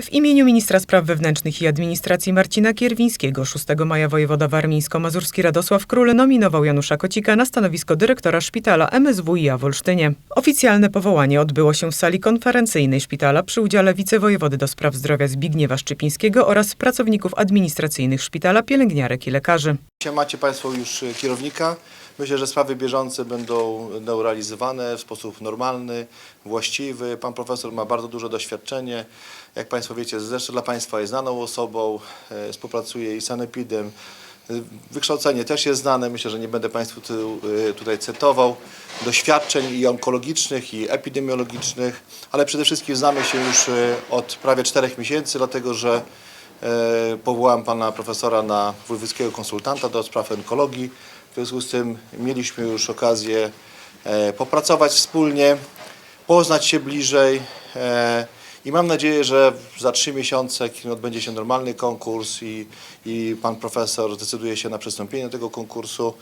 W imieniu ministra spraw wewnętrznych i administracji Marcina Kierwińskiego 6 maja wojewoda warmińsko-mazurski Radosław Król nominował Janusza Kocika na stanowisko dyrektora szpitala MSWiA w Olsztynie. Oficjalne powołanie odbyło się w sali konferencyjnej szpitala przy udziale wicewojewody do spraw zdrowia Zbigniewa Szczypińskiego oraz pracowników administracyjnych szpitala, pielęgniarek i lekarzy. Dzisiaj macie Państwo już e, kierownika. Myślę, że sprawy bieżące będą, będą realizowane w sposób normalny, właściwy. Pan profesor ma bardzo duże doświadczenie. Jak Państwo wiecie, zresztą dla Państwa jest znaną osobą, e, współpracuje i z Sanepidem. E, Wykształcenie też jest znane, myślę, że nie będę Państwu tu, tutaj cytował. Doświadczeń i onkologicznych, i epidemiologicznych, ale przede wszystkim znamy się już od prawie czterech miesięcy, dlatego że Powołałem pana profesora na wojewódzkiego konsultanta do spraw onkologii. W związku z tym mieliśmy już okazję e, popracować wspólnie, poznać się bliżej e, i mam nadzieję, że za trzy miesiące kiedy odbędzie się normalny konkurs i, i pan profesor zdecyduje się na przystąpienie do tego konkursu.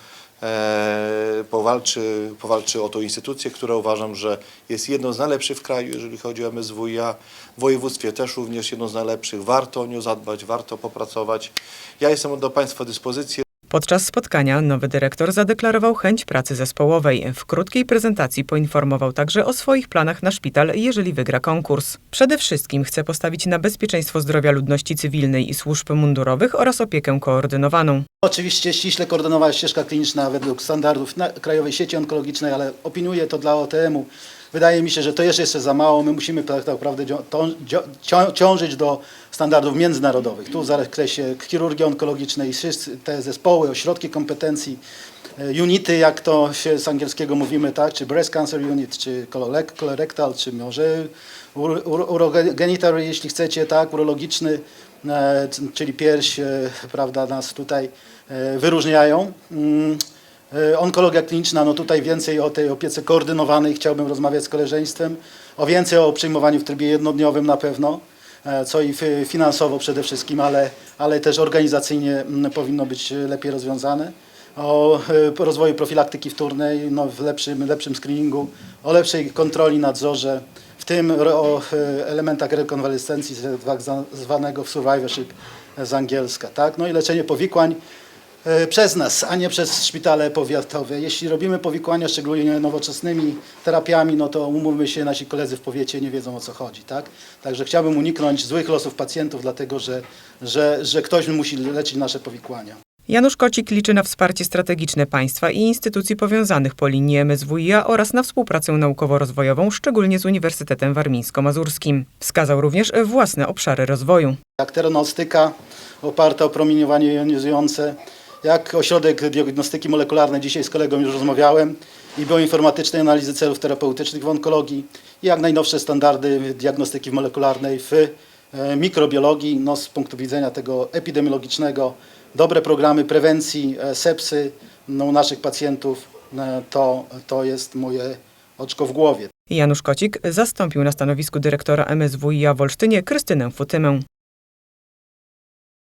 e, Powalczy, powalczy o tą instytucję, która uważam, że jest jedną z najlepszych w kraju, jeżeli chodzi o MSWiA. W województwie też również jedną z najlepszych. Warto o nią zadbać, warto popracować. Ja jestem do Państwa dyspozycji. Podczas spotkania nowy dyrektor zadeklarował chęć pracy zespołowej. W krótkiej prezentacji poinformował także o swoich planach na szpital, jeżeli wygra konkurs. Przede wszystkim chce postawić na bezpieczeństwo zdrowia ludności cywilnej i służb mundurowych oraz opiekę koordynowaną. Oczywiście ściśle koordynowana ścieżka kliniczna według standardów Krajowej Sieci Onkologicznej, ale opiniuję to dla OTM-u. Wydaje mi się, że to jest jeszcze za mało. My musimy tak naprawdę ciążyć do standardów międzynarodowych. Tu w zakresie chirurgii onkologicznej wszyscy te zespoły, ośrodki kompetencji, e, unity, jak to się z angielskiego mówimy, tak, czy breast cancer unit, czy colorectal, czy może ur- ur- urogenital, jeśli chcecie, tak, urologiczny, e, czyli pierś, e, prawda, nas tutaj wyróżniają. E, Onkologia kliniczna, no tutaj więcej o tej opiece koordynowanej chciałbym rozmawiać z koleżeństwem, o więcej o przyjmowaniu w trybie jednodniowym na pewno, e, co i fi- finansowo przede wszystkim, ale, ale też organizacyjnie mm, powinno być lepiej rozwiązane. O e, rozwoju profilaktyki wtórnej, no, w lepszym, lepszym screeningu, o lepszej kontroli, nadzorze, w tym o elementach rekonwalescencji, zwa- zwanego survivorship z angielska. Tak? No i leczenie powikłań przez nas, a nie przez szpitale powiatowe. Jeśli robimy powikłania szczególnie nowoczesnymi terapiami, no to umówmy się, nasi koledzy w powiecie nie wiedzą o co chodzi. Tak? Także chciałbym uniknąć złych losów pacjentów, dlatego że, że, że ktoś musi leczyć nasze powikłania. Janusz Kocik liczy na wsparcie strategiczne państwa i instytucji powiązanych po linii MSWiA oraz na współpracę naukowo-rozwojową, szczególnie z Uniwersytetem Warmińsko-Mazurskim. Wskazał również własne obszary rozwoju. jak teranostyka oparta o promieniowanie jonizujące, jak ośrodek diagnostyki molekularnej, dzisiaj z kolegą już rozmawiałem, i bioinformatycznej analizy celów terapeutycznych w onkologii, jak najnowsze standardy diagnostyki molekularnej w e, mikrobiologii, no z punktu widzenia tego epidemiologicznego, dobre programy prewencji e, sepsy no, u naszych pacjentów, e, to, to jest moje oczko w głowie. Janusz Kocik zastąpił na stanowisku dyrektora MSWiA w Olsztynie Krystynę Futymę.